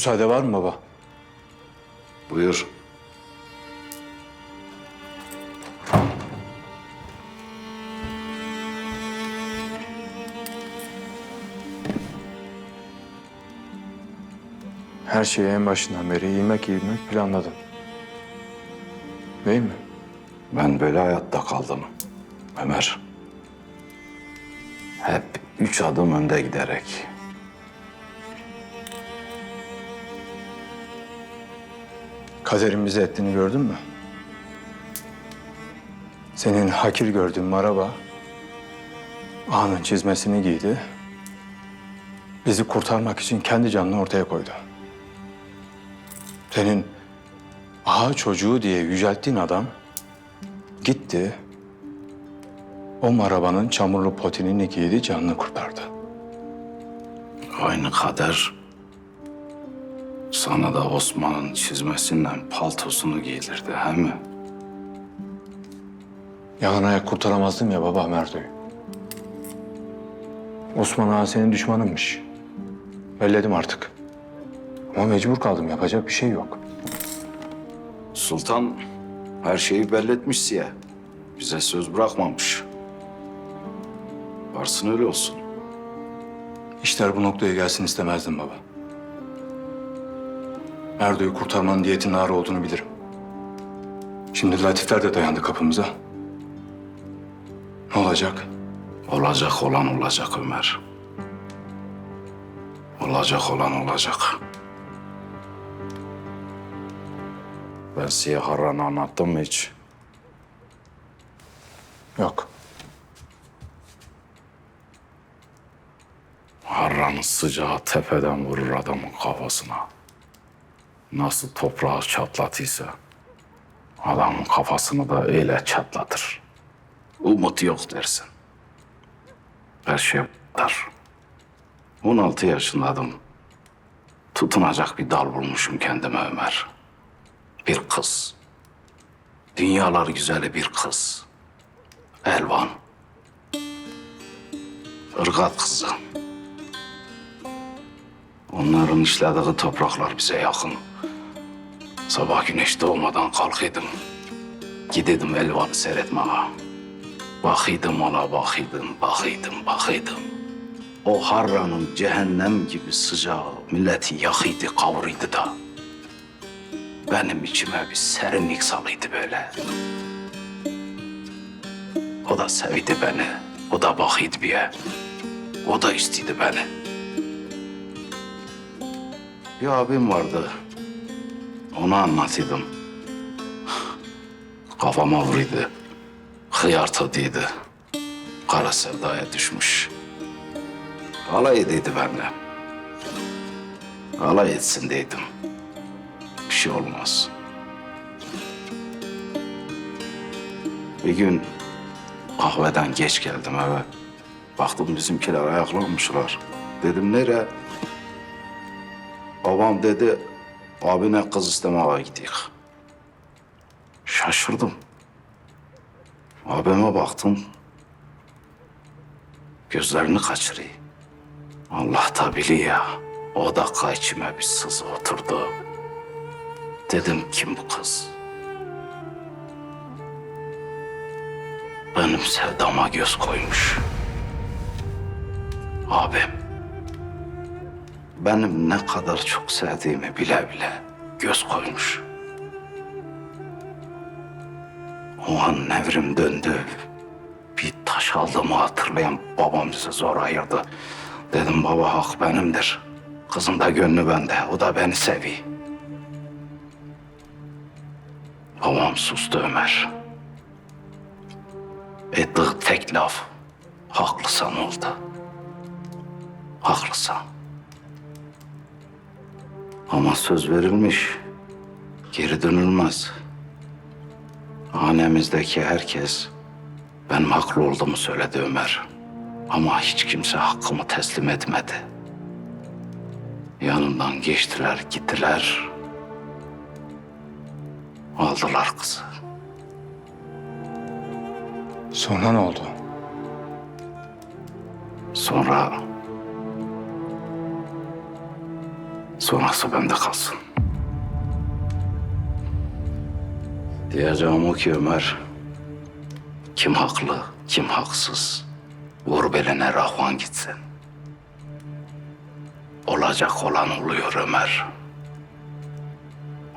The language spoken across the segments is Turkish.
Müsaade var mı baba? Buyur. Her şeyi en başından beri ilmek ilmek planladın. Değil mi? Ben böyle hayatta kaldım. Ömer. Hep üç adım önde giderek. Kaderin bize ettiğini gördün mü? Senin hakir gördüğün maraba ağanın çizmesini giydi. Bizi kurtarmak için kendi canını ortaya koydu. Senin ağa çocuğu diye yücelttiğin adam gitti. O marabanın çamurlu potinini giydi, canını kurtardı. Aynı kader sana da Osman'ın çizmesinden paltosunu giydirdi he mi? Yalan ayak kurtaramazdım ya baba Merdo'yu. Osman Ağa senin düşmanınmış. Belledim artık. Ama mecbur kaldım. Yapacak bir şey yok. Sultan her şeyi belletmiş siye. Bize söz bırakmamış. Varsın öyle olsun. İşler bu noktaya gelsin istemezdim baba. Merdo'yu kurtarmanın diyetin ağır olduğunu bilirim. Şimdi Latifler de dayandı kapımıza. Ne olacak? Olacak olan olacak Ömer. Olacak olan olacak. Ben size Harran'ı anlattım mı hiç? Yok. Harran'ın sıcağı tepeden vurur adamın kafasına. Nasıl toprağı çatlatıysa adamın kafasını da öyle çatlatır. Umut yok dersin. Her şey dar. 16 yaşındaydım. Tutunacak bir dal bulmuşum kendime Ömer. Bir kız. Dünyalar güzeli bir kız. Elvan. Irgat kızı. Onların işlediği topraklar bize yakın. Sabah güneş doğmadan kalkıydım. Gidedim Elvan'ı seyretmeye. Bakıydım ona, bakıydım, bakıydım, bakıydım. O Harran'ın cehennem gibi sıcağı milleti yakıydı, kavuruydu da. Benim içime bir serinlik salıydı böyle. O da sevdi beni. O da bakıydı bir O da istedi beni. Bir abim vardı. Onu anlatıyordum. Kafama vuruydu. Hıyar tadıydı. Kara sevdaya düşmüş. Alay ediydi benimle. Alay etsin dedim. Bir şey olmaz. Bir gün kahveden geç geldim eve. Baktım bizimkiler ayaklanmışlar. Dedim nereye? Babam dedi, abine kız istemeye gidiyor. Şaşırdım. Abime baktım. Gözlerini kaçırıyor. Allah da biliyor. O dakika içime bir sızı oturdu. Dedim kim bu kız? Benim sevdama göz koymuş. Abim benim ne kadar çok sevdiğimi bile bile göz koymuş. O an nevrim döndü. Bir taş aldığımı hatırlayan babam bizi zor ayırdı. Dedim baba hak benimdir. Kızın da gönlü bende. O da beni seviyor. Babam sustu Ömer. Ettiği tek laf haklısın oldu. Haklısın. Ama söz verilmiş. Geri dönülmez. Hanemizdeki herkes benim haklı olduğumu söyledi Ömer. Ama hiç kimse hakkımı teslim etmedi. Yanımdan geçtiler, gittiler. Aldılar kızı. Sonra ne oldu? Sonra... Sonrası bende kalsın. Diyeceğim o ki Ömer, kim haklı, kim haksız, vur beline rahvan gitsin. Olacak olan oluyor Ömer.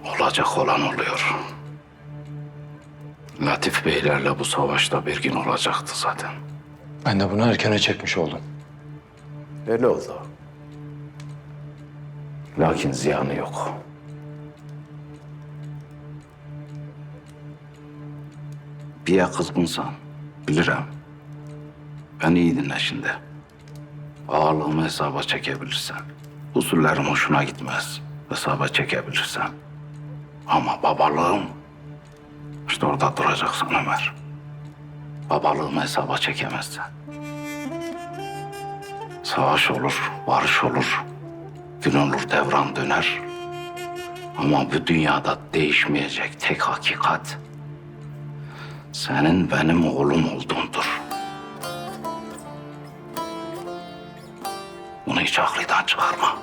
Olacak olan oluyor. Latif Beylerle bu savaşta bir gün olacaktı zaten. Ben de bunu erkene çekmiş oldum. Öyle oldu. Lakin ziyanı yok. Bir ya kızgınsan bilirim. Beni iyi dinle şimdi. Ağırlığımı hesaba çekebilirsen. Usullerim hoşuna gitmez. Hesaba çekebilirsen. Ama babalığım işte orada duracaksın Ömer. Babalığımı hesaba çekemezsen. Savaş olur, barış olur. Gün olur devran döner. Ama bu dünyada değişmeyecek tek hakikat senin benim oğlum olduğundur. Bunu hiç aklından çıkarma.